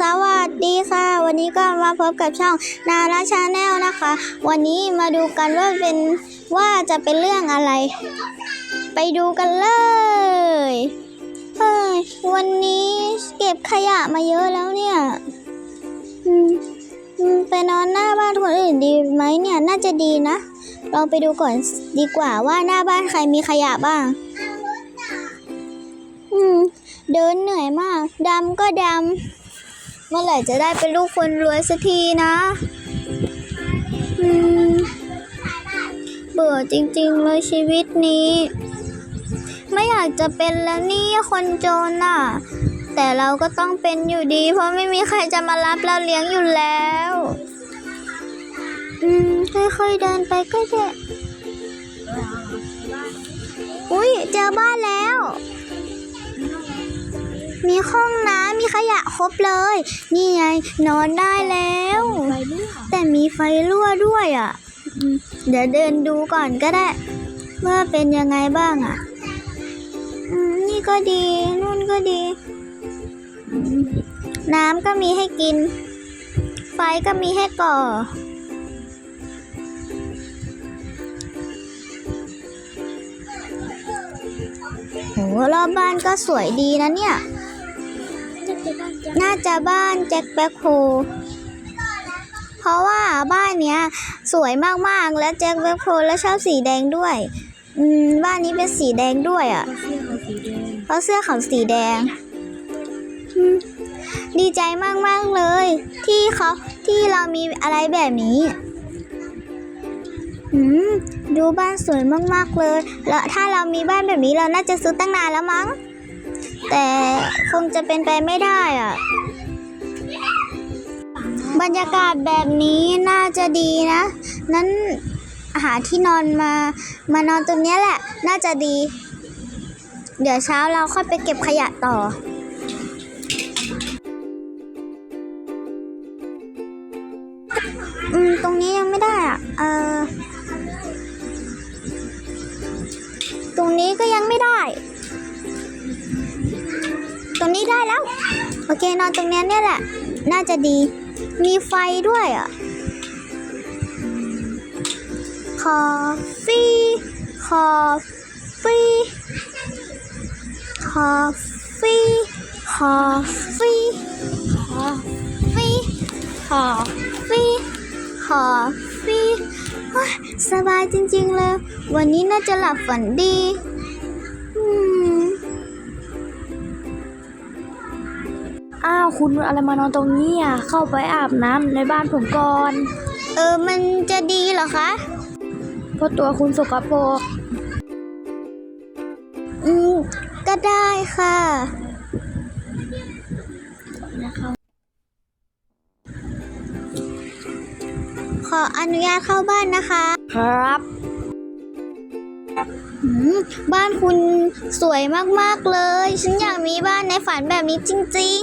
สวัสดีค่ะ วันนี้ก็มาพบกับช่องนาราชาแนลนะคะ วันนี้มาดูกันว่าเป็นว่าจะเป็นเรื่องอะไร ไปดูกันเลยเฮ้ยวันนี้เก็บขยะมาเยอะแล้วเนี่ยอืมอืมไปนอนหน้าบ้านคนอื่นดีไหมเนี่ยน่าจะดีนะลองไปดูก่อนดีกว่าว่าหน้าบ้านใครมีขยะบ้าง อืมเดินเหนื่อยมาก ดำก็ดำ เมื่อไหร่จะได้เป็นลูกคนรวยสักทีนะอืมเบื่อจริงๆเลยชีวิตนี้ ไม่อยากจะเป็นแล้วนี่คนจนน่ะ แต่เราก็ต้องเป็นอยู่ดี เพราะไม่มีใครจะมารับเราเลี้ยงอยู่แล้ว อืม ค่อยๆเดินไปก็ได้อุ้ยเจอบ้านแล้ว มีห้องน้ำ มีขยะครบเลย นี่ไงนอนได้แล้ว แต่มีไฟรั่วด้วยอะ เดี๋ยวเดินดูก่อนก็ได้ว่าเป็นยังไงบ้างอะอืมนี่ก็ดีนู่นก็ดี น้ำก็มีให้กิน ไฟก็มีให้ก่อโหรอบบ้านก็สวยดีนะเนี่ย น่าจะบ้านแจ็คแบ็คโฮเพราะว่าบ้านเนี้ยสวยมากๆ แล้วแจ็คแบ็คโฮแล้วชอบสีแดงด้วย อืม บ้านนี้เป็นสีแดงด้วยอะ เพราะเสื้อเขาสีแดง ดีใจมากๆเลย ที่เขาที่เรามีอะไรแบบนี้ดูบ้านสวยมากๆเลย แล้วถ้าเรามีบ้านแบบนี้เราน่าจะซื้อตั้งนานแล้วมั้ง แต่คงจะเป็นไปไม่ได้อะบรรยากาศแบบนี้น่าจะดีนะ นั้นหาที่นอนมามานอนตรงนี้แหละ น่าจะดี เดี๋ยวเช้าเราค่อยไปเก็บขยะต่ออืมตรงนี้ยังไม่ได้อะ เออ ตรงนี้ก็ยังไม่ได้ ตรงนี้ได้แล้ว โอเคนอนตรงนี้เนี่ยแหละ น่าจะดี มีไฟด้วยอะคอฟฟี่คอฟฟี่คอฟฟี่คอฟฟี่คอฟฟี่คอฟฟี่คอฟฟี่สบายจริงๆเลย วันนี้น่าจะหลับฝันดี อ้าวคุณอะไรมานอนตรงนี้อะเข้าไปอาบน้ำในบ้านผมก่อน เออ มันจะดีเหรอคะ เพราะตัวคุณสกปรกอืม ก็ได้ค่ะนะครับขออนุญาตเข้าบ้านนะคะ ครับอืมบ้านคุณสวยมาก ๆ เลย ฉันอยากมีบ้านในฝันแบบนี้จริง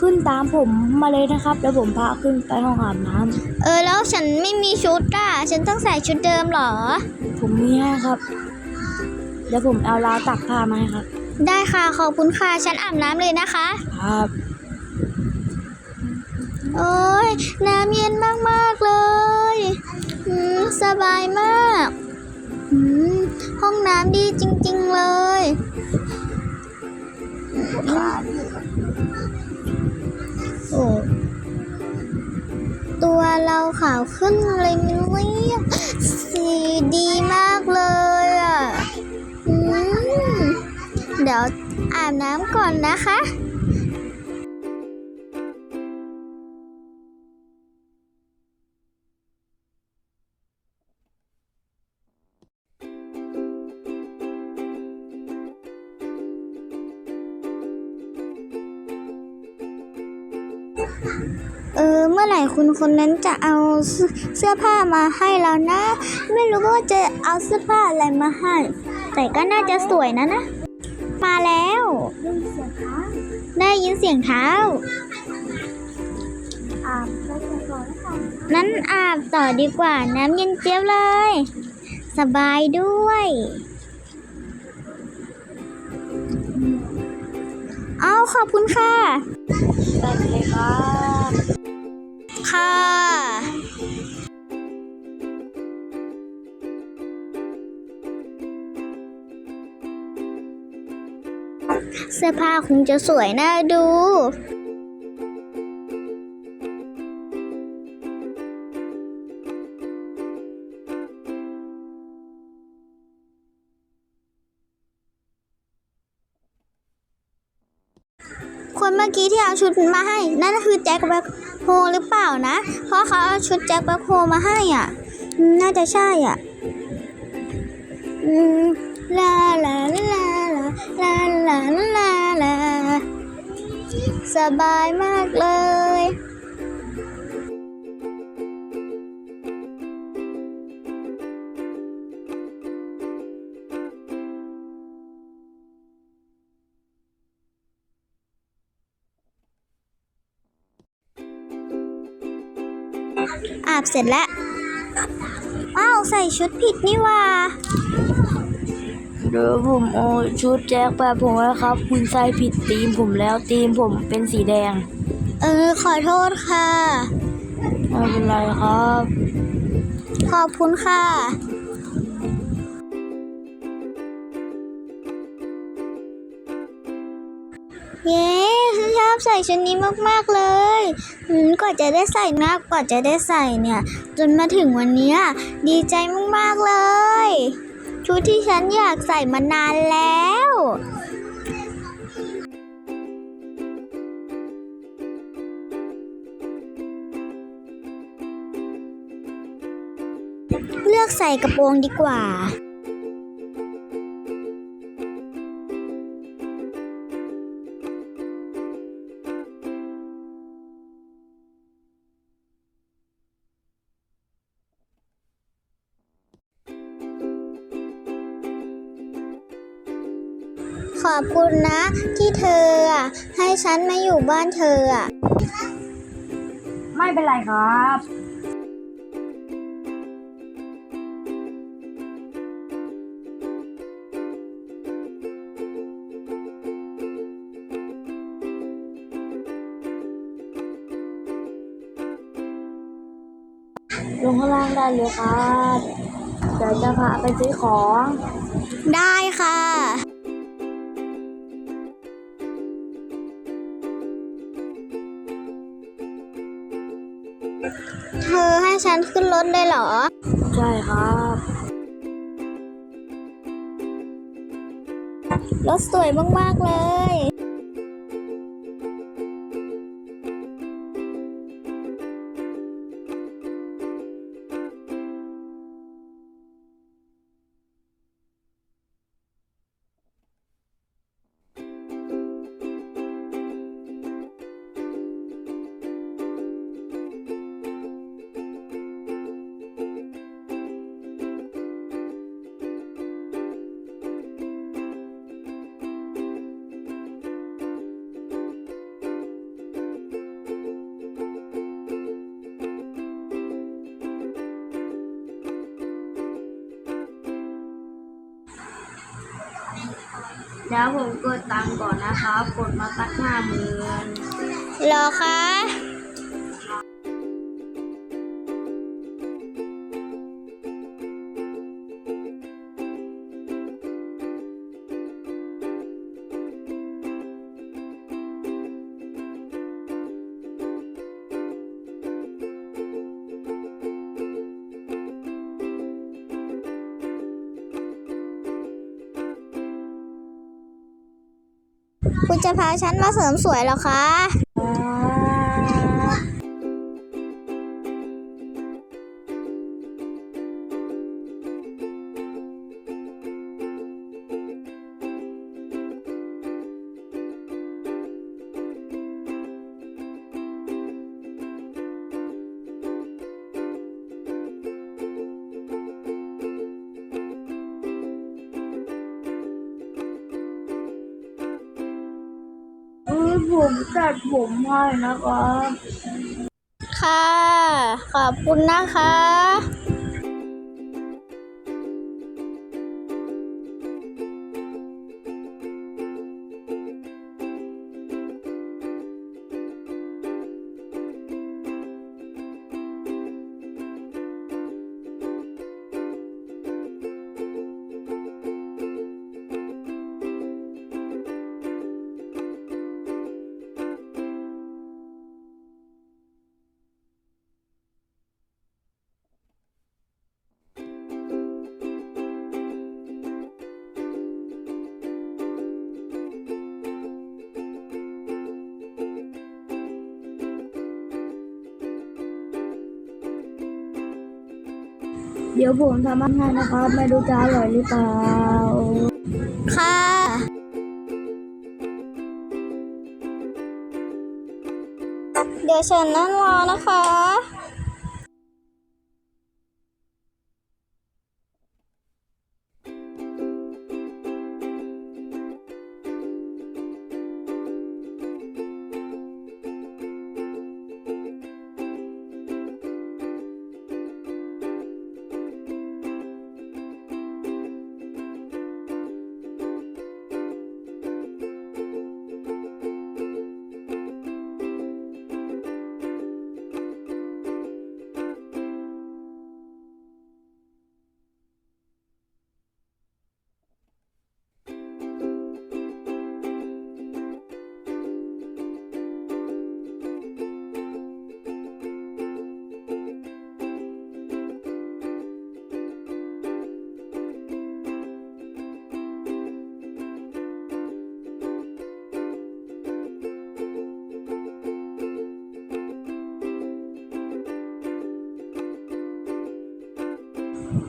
ขึ้นตามผมมาเลยนะครับ แล้วผมพาขึ้นไปห้องอาบน้ๆเออแล้วฉันไม่มีชุดอะ ฉันต้องใส่ชุดเดิมเหรอำผมมีให้ครับ เดี๋ยวผมเอาราวตักผ้ามาให้ครับ ได้ค่ะขอบคุณค่ะฉันอาบน้ำเลยนะคะ ครับ โอ้ยน้ำเย็นมาก ๆ เลยอืมสบายมากอืมห้องน้ำดีจริง ๆ เลยโตัวเราขาวขึ้นเลยเนี่ยสีดีมากเลยอะเดี๋ยวอาบน้ำก่อนนะคะ ไหร่คุณคนนั้นจะเอาเสื้อเสื้อผ้ามาให้เรานะ ไม่รู้ว่าจะเอาเสื้อผ้าอะไรมาให้ แต่ก็น่าจะสวยนะนะ มาแล้ว ได้ยินเสียงเท้าอาบแล้วจะก่อนแล้วกันนั้นอาบต่อดีกว่าน้ำเย็นเจี๊ยบเลย สบายด้วยเอาขอบคุณค่ะได้เลยครับ ค่ะเสื้อผ้าคงจะสวยน่าดู มื่อกี้ที่เอาชุดมาให้ นั่นคือแจ็คแบ็คโฮหรือเปล่านะ เพราะเขาเอาชุดแจ็คแบ็คโฮมาให้อะ น่าจะใช่อะอืมลาลาลาลาลาลาลาลาสบายมากเลย อาบเสร็จแล้วอ้าวใส่ชุดผิดนี่หว่าเดี๋ยวผมเอาชุดแจ็คแบบผมไว้ครับ คุณใส่ผิดตีมผมแล้วตีมผมเป็นสีแดง เออขอโทษค่ะไม่เป็นไรครับ ขอบคุณค่ะเย้ฉันช อบใส่ชุดนี้มากๆเลยอืมกว่าจะได้ใส่นะกว่าจะได้ใส่เนี่ย จนมาถึงวันนี้ดีใจมากๆเลย ชุดที่ฉันอยากใส่มานานแล้วเลือกใส่กระโปรงดีกว่า อบคุณนะ ที่เธออะให้ฉันมาอยู่บ้านเธออะไม่เป็นไรครับ ลงข้างล่างได้เลยครับ เดี๋ยวจะพาไปซื้อของ ได้ค่ะ ฉันขึ้นรถเลยเหรอ ใช่ครับ รถสวยมาก ๆ เลย แล้วผมกดตังก่อนนะครับ กดมาตั้งห้าหมื่นหรอคะ คุณจะพาฉันมาเสริมสวยหรอคะ ผมตัดผมให้นะครับ ค่ะ ขอบคุณนะคะ เดี๋ยวผมทำอาหารนะครับไม่ดูจะอร่อยหรือเปล่า ค่ะเดี๋ยวฉันนั่งรอนะคะ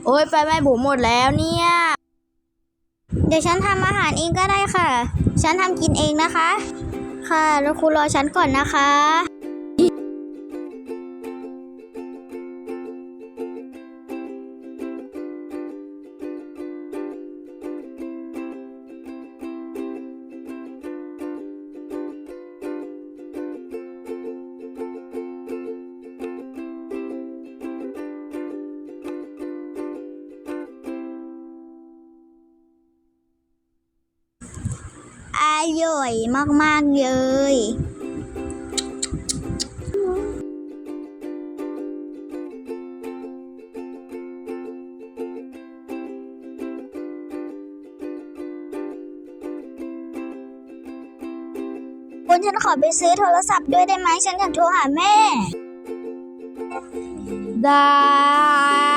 โอ้ยไฟไหม้ผมหมดแล้วเนี่ย เดี๋ยวฉันทำอาหารเองก็ได้ค่ะ ฉันทำกินเองนะคะ ค่ะแล้วคุณรอฉันก่อนนะคะ ร่อยมากๆเลยคุณฉันขอไปซื้อโทรศัพท์ด้วยได้ไหมฉันอยากโทรหาแม่ ได้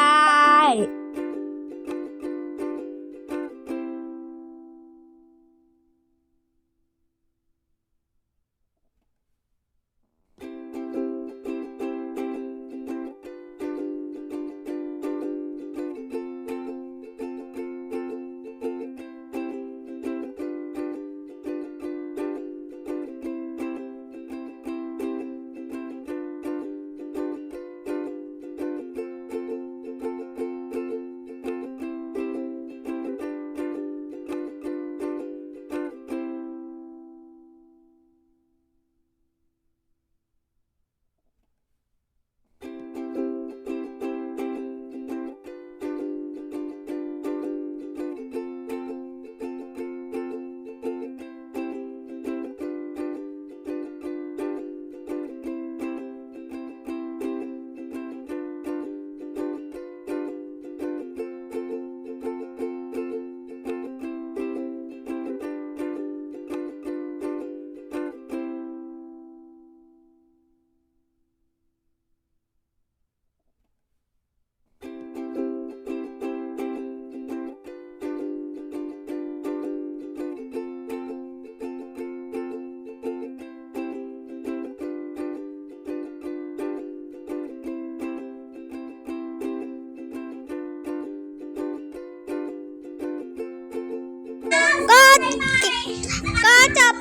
ก็จบ